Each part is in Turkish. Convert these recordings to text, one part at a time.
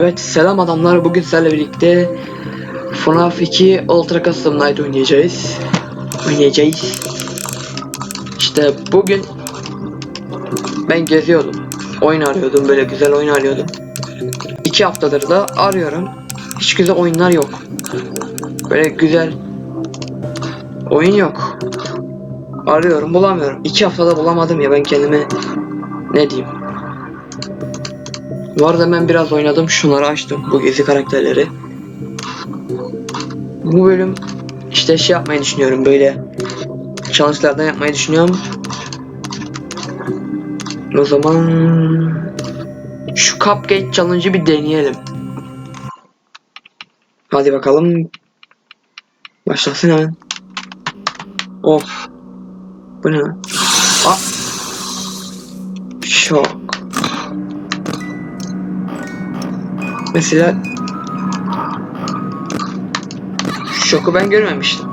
Evet selam adamlar bugün sizlerle birlikte FNAF 2 Ultra Custom Night oynayacağız. Oynayacağız. İşte bugün ben geziyordum. Oyun arıyordum böyle güzel oyun arıyordum. İki haftadır da arıyorum. Hiç güzel oyunlar yok. Böyle güzel oyun yok. Arıyorum bulamıyorum. İki haftada bulamadım ya ben kendime ne diyeyim. Bu arada ben biraz oynadım. Şunları açtım. Bu gezi karakterleri. Bu bölüm işte şey yapmayı düşünüyorum. Böyle challenge'lardan yapmayı düşünüyorum. O zaman şu Cupcake Challenge'ı bir deneyelim. Hadi bakalım. Başlasın hemen. Of. Bu ne? Aa. Şok. Mesela Şoku ben görmemiştim.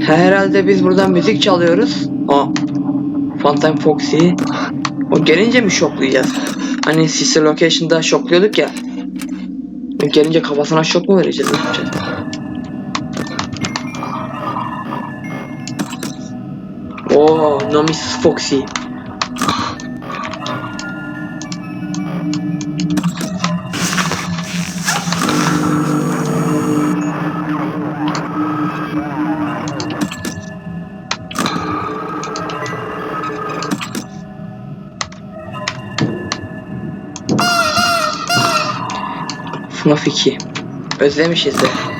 Herhalde biz buradan müzik çalıyoruz. Aa. Phantom Foxy. O gelince mi şoklayacağız? Hani Sister Location'da şokluyorduk ya. O gelince kafasına şok mu vereceğiz? Oo, no Mrs. Foxy. FNAF 2. Özlemişiz de.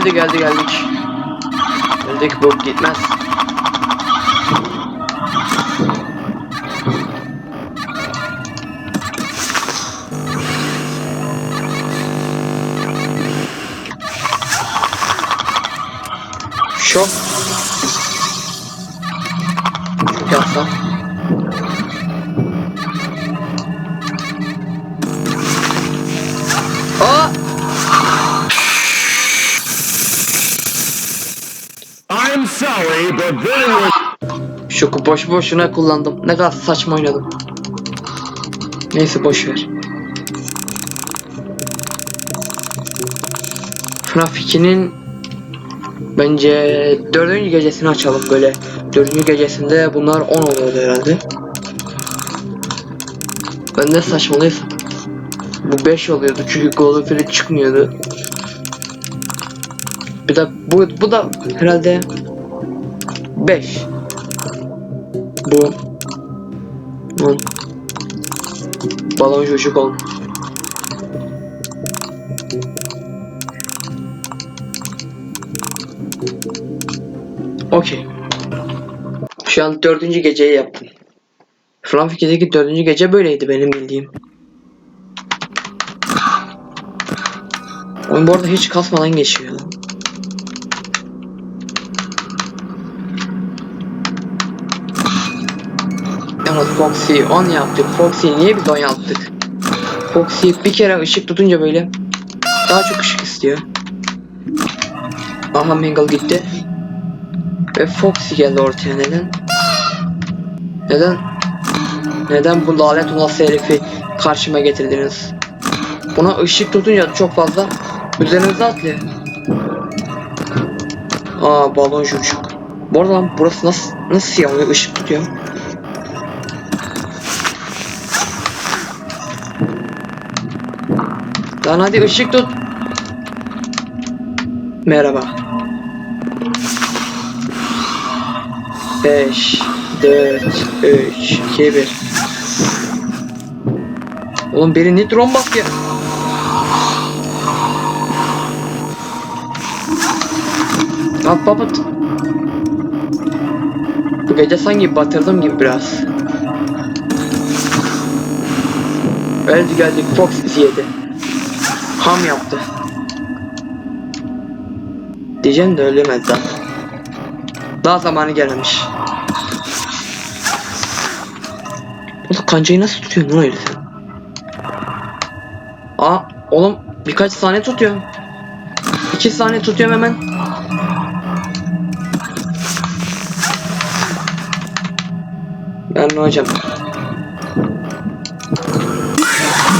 Öldü geldi geldik. Öldük bu gitmez. Şok. Çok yapsam. Aa! Sorry, but was Şoku boş boşuna kullandım. Ne kadar saçma oynadım. Neyse boş ver. FNAF 2'nin bence dördüncü gecesini açalım böyle. Dördüncü gecesinde bunlar 10 oluyordu herhalde. Ben ne saçmalıysam. Bu 5 oluyordu çünkü Golden Freddy çıkmıyordu. Bir de bu, bu da herhalde 5. Bu. Bu. Balon çocuk ol. Okey. Şu an dördüncü geceyi yaptım. 2'deki dördüncü gece böyleydi benim bildiğim. Oyun bu arada hiç kasmadan geçiyor. Yalnız Foxy 10 yaptık. Foxy niye biz 10 yaptık? Foxy bir kere ışık tutunca böyle daha çok ışık istiyor. Aha Mangle gitti. Ve Foxy geldi ortaya neden? Neden? Neden bu lanet olası herifi karşıma getirdiniz? Buna ışık tutunca çok fazla üzerinize atlıyor. Aa balon çocuk. Bu arada lan burası nasıl nasıl siyah ışık tutuyor? Lan hadi ışık tut. Merhaba. 5 4 3 2 1 Oğlum biri nitron bak ya. Hop hop. Bu gece sanki batırdım gibi biraz. Öldü geldik Fox bizi yedi. Ham yaptı. Diyeceğim de ölemez daha. Daha zamanı gelmemiş. Oğlum kancayı nasıl tutuyorsun lan öyle? Aa oğlum birkaç saniye tutuyorum. İki saniye tutuyorum hemen. Ben hocam.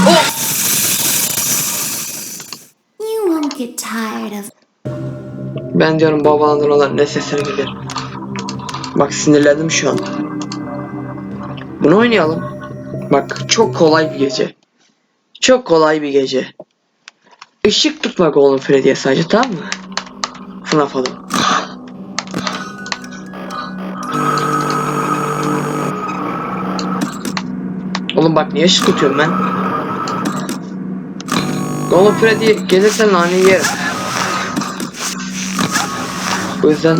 You tired of Ben diyorum babalandırmalar ne sesleri gelir. Bak sinirlendim şu an. Bunu oynayalım. Bak çok kolay bir gece. Çok kolay bir gece. Işık tutmak oğlum Freddy'ye sadece tamam mı? FNAF alın. Oğlum bak niye ışık tutuyorum ben? Oğlum Freddy gelirsen nane yerim. O yüzden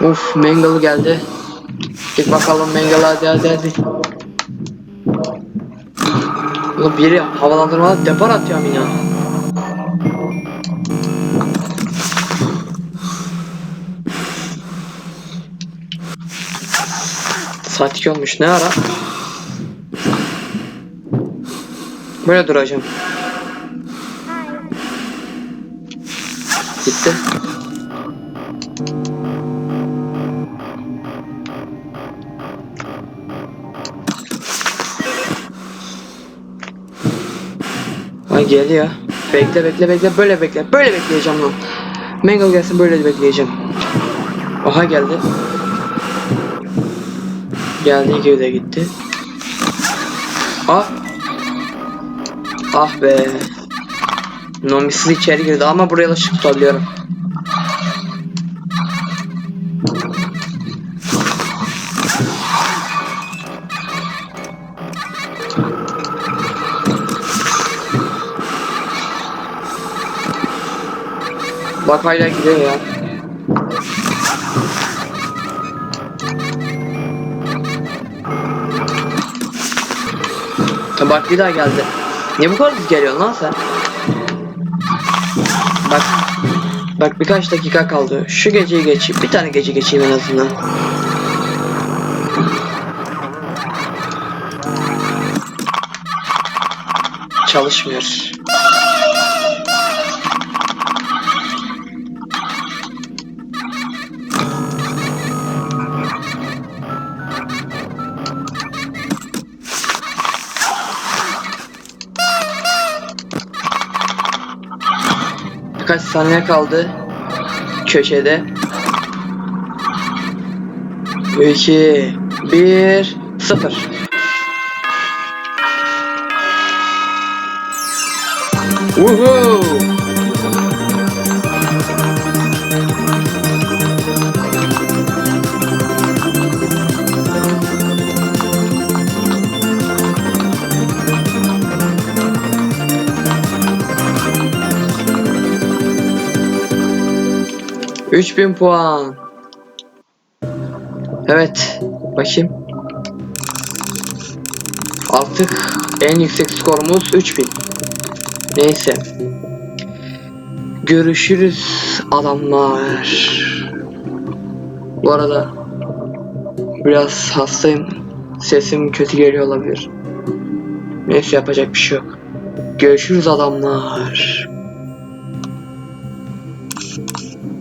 Uf Mangle geldi. Git bakalım Mangle hadi hadi hadi. Oğlum biri havalandırmalı depar atıyor Mina. Saat 2 olmuş ne ara? Böyle duracağım. Gitti. Geliyor. Bekle bekle bekle böyle bekle. Böyle bekleyeceğim lan. Mangle gelsin böyle bekleyeceğim. Aha geldi. Geldiği gibi de gitti. Ah. Ah be. Nomisiz içeri girdi ama buraya ışık tutabiliyorum. Bak hala gidiyor ya. Ya Bak bir daha geldi. Niye bu kadar hızlı geliyorsun lan sen? Bak. Bak birkaç dakika kaldı. Şu geceyi geçeyim. Bir tane gece geçeyim en azından. Çalışmıyor. Saniye kaldı. Köşede. 2 1 0 Woohoo! Üç bin puan. Evet. Bakayım. Artık en yüksek skorumuz 3000. Neyse. Görüşürüz adamlar. Bu arada biraz hastayım. Sesim kötü geliyor olabilir. Neyse yapacak bir şey yok. Görüşürüz adamlar.